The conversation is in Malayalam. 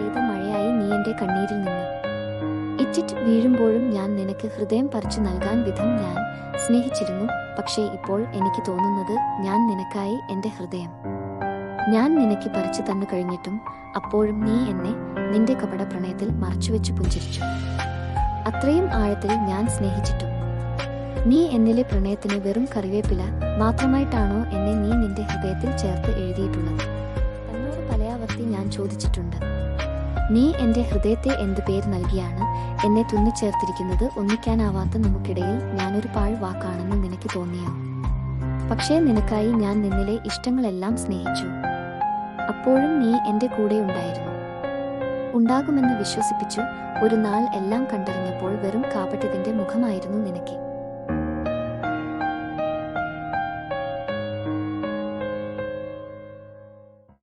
നിന്റെ കണ്ണീരിൽ നിന്ന്. ഇറ്റിറ്റ് വീഴുമ്പോഴും ഞാൻ നിനക്ക് ഹൃദയം പറിച്ചു നൽകാൻ വിധം ഞാൻ സ്നേഹിച്ചിരുന്നു. പക്ഷേ ഇപ്പോൾ എനിക്ക് തോന്നുന്നത് ഞാൻ നിനക്കായി എന്റെ ഹൃദയം. ഞാൻ നിനക്ക് പറിച്ചു തന്നു കഴിഞ്ഞിട്ടും അപ്പോഴും നീ എന്നെ നിന്റെ കപട പ്രണയത്തിൽ മറച്ചുവെച്ച് പുഞ്ചിരിച്ചു. അത്രയും ആഴത്തിൽ ഞാൻ സ്നേഹിച്ചിട്ടും. നീ എന്നിലെ പ്രണയത്തിന് വെറും കറിവേപ്പില മാത്രമായിട്ടാണോ എന്നെ നീ നിന്റെ ഹൃദയത്തിൽ ചേർത്ത് എഴുതിയിട്ടുള്ളത്? എന്നോട് പലയാവർത്തി ഞാൻ ചോദിച്ചിട്ടുണ്ട്. നീ എന്റെ ഹൃദയത്തെ എന്ത് പേര് നൽകിയാണ് എന്നെ തുന്നിച്ചേർത്തിരിക്കുന്നത് ഒന്നിക്കാനാവാത്ത നമുക്കിടയിൽ ഞാനൊരു പാഴ് വാക്കാണെന്ന് നിനക്ക് തോന്നിയോ. പക്ഷേ നിനക്കായി ഞാൻ നിന്നിലെ ഇഷ്ടങ്ങളെല്ലാം സ്നേഹിച്ചു. അപ്പോഴും നീ എന്റെ കൂടെ ഉണ്ടായിരുന്നു. ഉണ്ടാകുമെന്ന് വിശ്വസിപ്പിച്ചു ഒരു നാൾ എല്ലാം കണ്ടറിഞ്ഞപ്പോൾ വെറും കാപട്യത്തിന്റെ നിനക്ക്